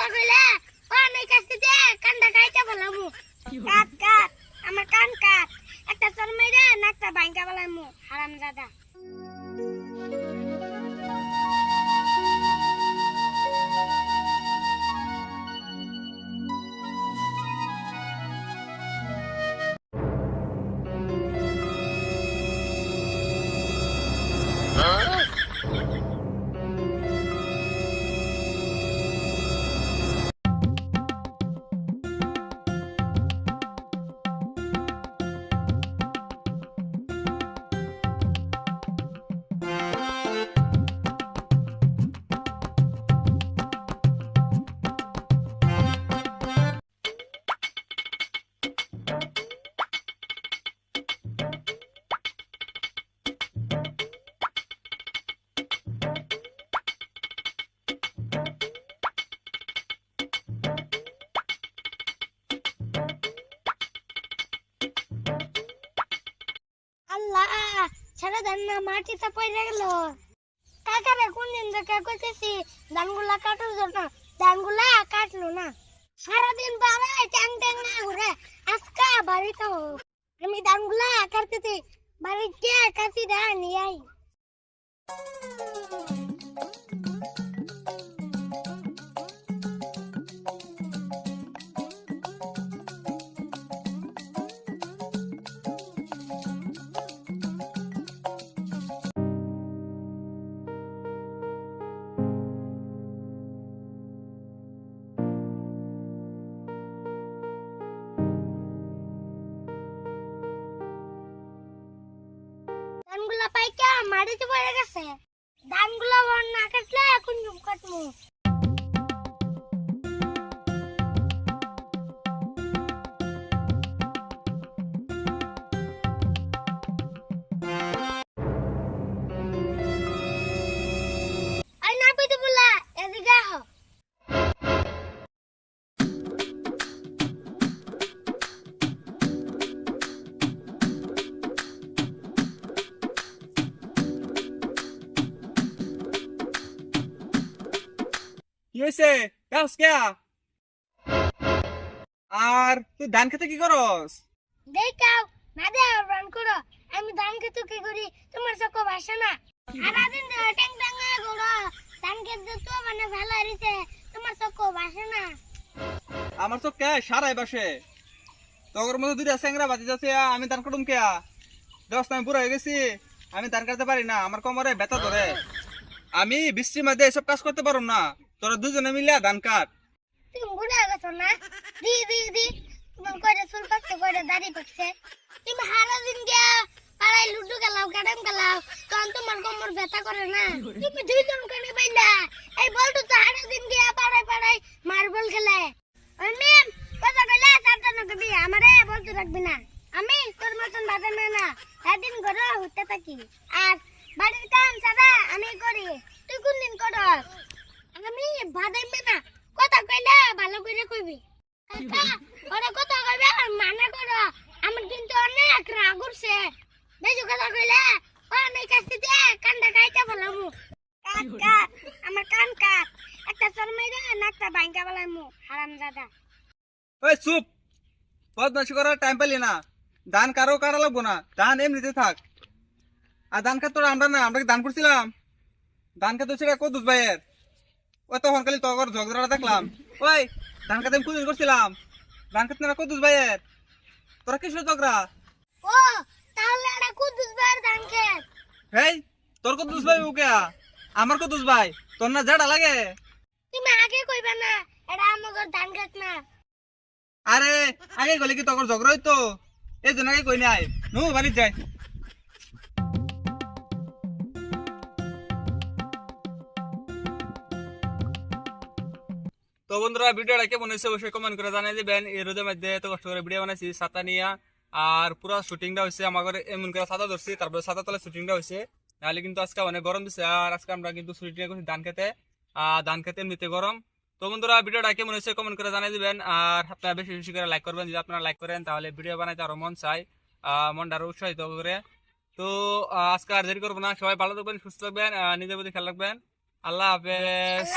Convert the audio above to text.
কথা কইলে অনেক কাছে দে কানটা কাইটা বলামু কাট কাট, আমার কান কাট। একটা চর মেরে নাকটা বাইঙ্কা বলামু হারাম দাদা ছেড়ে দেন না মাটিতে পড়ে গেল। কাকারে কোন দিন থেকে কইতেছি, ধানগুলা কাটুর জন্য। ধানগুলা কাটলো না। সারাদিন বাবা ট্যাং ট্যাং না ঘুরে, আজকে বাড়িতে তো আমি ধানগুলা কাটতেছি, বাড়িতে কাছি দা নিয়ে আই মাটিতে পড়ে গেছে। ধানগুলো না কাটলে এখন জুম হয়েছে গাছ কে? আর তুই ধান খেতে কি করস? দেখাও না দে রান করো। আমি ধান খেতে কি করি? তোমার চোখ ভাসে না। সারাদিন ধরে ট্যাং ট্যাং ধান খেতে তো মানে ভালো তোমার চোখ ভাসে না। আমার তো কে সারাই বাসে তোর মধ্যে দুইটা স্যাংরা বাজি যাচ্ছে আমি ধান কাটুম কে? দশ আমি বুড়ো হয়ে গেছি। আমি ধান কাটতে পারি না। আমার কোমরে ব্যথা ধরে। আমি বৃষ্টির মধ্যে এসব কাজ করতে পারুম না। তোরা দুজনে মিলে ধান কাট তুমি বুড়া গেছো না? দি দি দি। তোমার কয়টা চুল পাকছে কয়টা দাড়ি পাকছে। তুমি সারাদিন গিয়া পাড়ায় লুডু খেলাও ক্যারাম খেলাও, তখন তোমার কোমর ব্যথা করে না? তুমি দুইজন কেন পাইলা? এই বলতো তো সারাদিন গিয়া পাড়ায় পাড়ায় মার্বল খেলে। ওই মেম, কথা কইলে সাবধান করবি আমারে বলতে রাখবি না। আমি তোর মতন বাধা না না একদিন ঘরে হতে থাকি। আর বাড়ির কাম সাদা আমি করি তুই কোন দিন করস আমি বাদাইবে না কথা কইলে ভালো করে কইবি কাকা ওরা কথা কইবে আর মানা করো আমার বেশি কথা কইলে অনেক কাছে দে কাট আমার কান কাট একটা চর মেরে নাকটা বাইঙ্কা বলামু হারাম দাদা ওই চুপ। বদমাশি করার টাইম পেলি না। ধান কারও কাটা লাগবো না। ধান এমনিতে থাক। আর ধান খাত তোরা আমরা না আমরা কি দান করছিলাম? ধান খাত সেটা কদুস ভাইয়ের ওই তখন খালি তগর ঝগড়া দেখলাম। ওই ধান খাতে আমি কুদিন করছিলাম। ধান খাত না কদুস ভাইয়ের তোরা কিসের ঝগড়া? ও তাহলে এটা কুদুস বার ধান খেত। হেই তোর কদুস ভাই ওকে আমার ভাই তোর না জাডা লাগে? তুমি আগে কইবে না এটা আমাদের ধান খেত না। আরে আগে গলে কি ঝগড়া হইতো? এই জন্য আগে কই নাই। নু বাড়ি যাই। তো বন্ধুরা ভিডিওটা কেমন হয়েছে অবশ্যই কমেন্ট করে জানিয়ে দিবেন। এই রোদের মধ্যে এত কষ্ট করে ভিডিও বানাইছি ছাতা নিয়া। আর পুরো শুটিংটা হয়েছে আমার এমন করে সাদা ধরছি, তারপরে ছাতা তলে শুটিংটা হয়েছে নাহলে কিন্তু আজকে অনেক গরম দিচ্ছে আর আজকে আমরা কিন্তু শুটিং করছি ধান খেতে। আর ধান খেতে এমনিতে গরম। তো বন্ধুরা, ভিডিওটা কেমন হয়েছে কমেন্ট করে জানিয়ে দিবেন। আর আপনারা বেশি বেশি করে লাইক করবেন, যদি আপনারা লাইক করেন, তাহলে ভিডিও বানাইতে আরও মন চাই মনটা আরও উৎসাহিত করে। তো আজকে আর দেরি করব না। সবাই ভালো থাকবেন, সুস্থ থাকবেন নিজের প্রতি খেয়াল রাখবেন। আল্লাহ হাফেজ।